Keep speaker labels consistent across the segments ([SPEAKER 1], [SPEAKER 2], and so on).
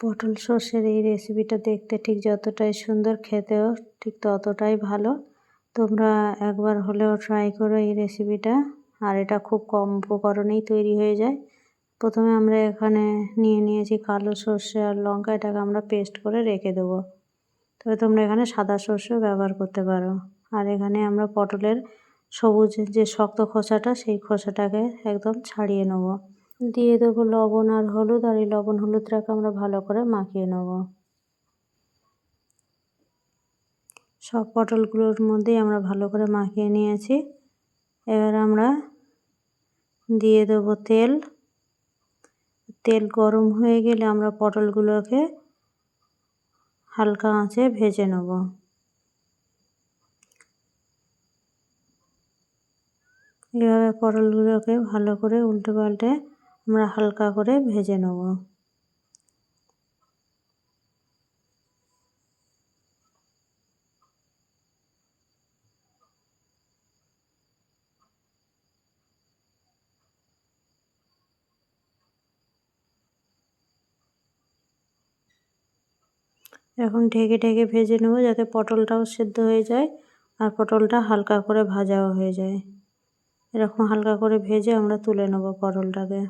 [SPEAKER 1] পটল সর্ষের এই রেসিপিটা দেখতে ঠিক যতটাই সুন্দর, খেতেও ঠিক ততটাই ভালো। তোমরা একবার হলেও ট্রাই করো এই রেসিপিটা আর এটা খুব কম উপকরণেই তৈরি হয়ে যায়। প্রথমে আমরা এখানে নিয়ে নিয়েছি কালো সর্ষে আর লঙ্কা। এটাকে আমরা পেস্ট করে রেখে দেবো। তবে তোমরা এখানে সাদা সর্ষেও ব্যবহার করতে পারো। আর এখানে আমরা পটলের সবুজ যে শক্ত খোসাটা, সেই খোসাটাকে একদম ছাড়িয়ে নেব। দিয়ে দেবো লবণ আর হলুদ, আর এই লবণ হলুদটাকে আমরা ভালো করে মাখিয়ে নেব। সব পটলগুলোর মধ্যেই আমরা ভালো করে মাখিয়ে নিয়েছি। এবার আমরা দিয়ে দেব তেল। তেল গরম হয়ে গেলে আমরা পটলগুলোকে হালকা আঁচে ভেজে নেব। এভাবে পটলগুলোকে ভালো করে উল্টে পাল্টে আমরা হালকা করে ভেজে নেব। এখন ঢেকে ঢেকে ভেজে নেব যাতে পটলটাও সেদ্ধ হয়ে যায় আর পটলটা হালকা করে ভাজাও হয়ে যায়। এরকম হালকা করে ভেজে আমরা তুলে নেব পটলটাকে।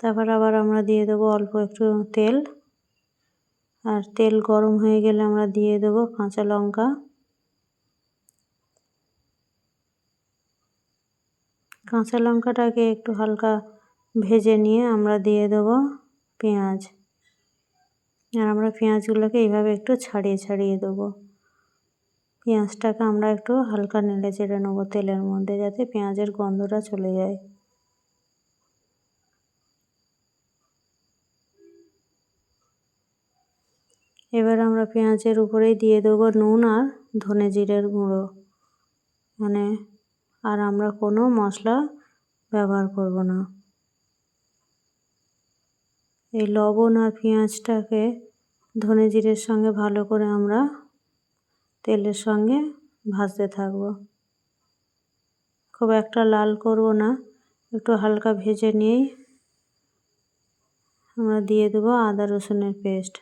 [SPEAKER 1] তারপর আবার আমরা দিয়ে দেবো অল্প একটু তেল। আর তেল গরম হয়ে গেলে আমরা দিয়ে দেবো কাঁচা লঙ্কা। কাঁচা লঙ্কাটাকে একটু হালকা ভেজে নিয়ে আমরা দিয়ে দেবো পেঁয়াজ। আর আমরা পেঁয়াজগুলোকে এইভাবে একটু ছাড়িয়ে ছাড়িয়ে দেবো। পেঁয়াজটাকে আমরা একটু হালকা নেড়ে চেড়ে নেব তেলের মধ্যে যাতে পেঁয়াজের গন্ধটা চলে যায়। এবার আমরা পেঁয়াজের উপরেই দিয়ে দেবো নুন আর ধনে জিরের গুঁড়ো। মানে আর আমরা কোনো মশলা ব্যবহার করব না। এই লবণ আর পেঁয়াজটাকে ধনে জিরের সঙ্গে ভালো করে আমরা তেলের সঙ্গে ভাজতে থাকব। খুব একটা লাল করব না, একটু হালকা ভেজে নিয়েই আমরা দিয়ে দেবো আদা রসুনের পেস্ট।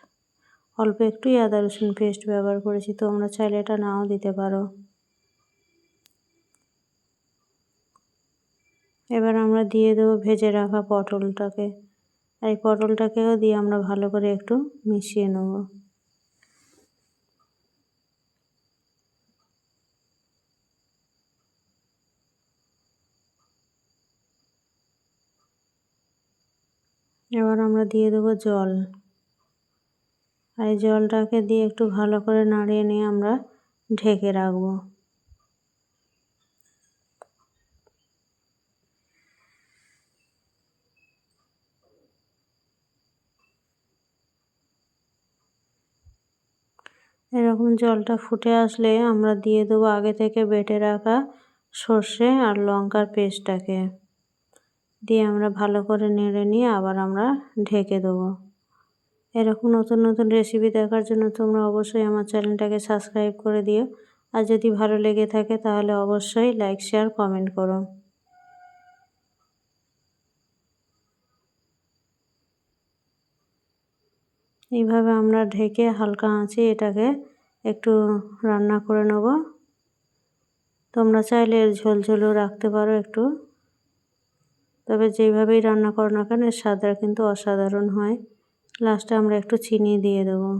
[SPEAKER 1] অল্প একটুই আদা রসুন পেস্ট ব্যবহার করেছি তোমরা চাইলে এটা নাও দিতে পারো। এবার আমরা দিয়ে দেবো ভেজে রাখা পটলটাকে। এই পটলটাকেও দিয়ে আমরা ভালো করে একটু মিশিয়ে নেব। এবার আমরা দিয়ে দেবো জল। আর এই জলটাকে দিয়ে একটু ভালো করে নাড়িয়ে নিয়ে আমরা ঢেকে রাখব। এরকম জলটা ফুটে আসলে আমরা দিয়ে দেবো আগে থেকে বেটে রাখা সর্ষে আর লঙ্কার পেস্টটাকে। দিয়ে আমরা ভালো করে নেড়ে নিয়ে আবার আমরা ঢেকে দেবো। এরকম নতুন নতুন রেসিপি দেখার জন্য তোমরা অবশ্যই আমার চ্যানেলটাকে সাবস্ক্রাইব করে দিও। আর যদি ভালো লেগে থাকে তাহলে অবশ্যই লাইক শেয়ার কমেন্ট করো। এইভাবে আমরা ঢেকে হালকা আঁচে এটাকে একটু রান্না করে নেব। তোমরা চাইলে এর ঝোল ঝোলও রাখতে পারো একটু। তবে যেভাবেই রান্না করো না কেন, এর স্বাদটা কিন্তু অসাধারণ হয়। লাস্টে আমরা একটু চিনি দিয়ে দেবো।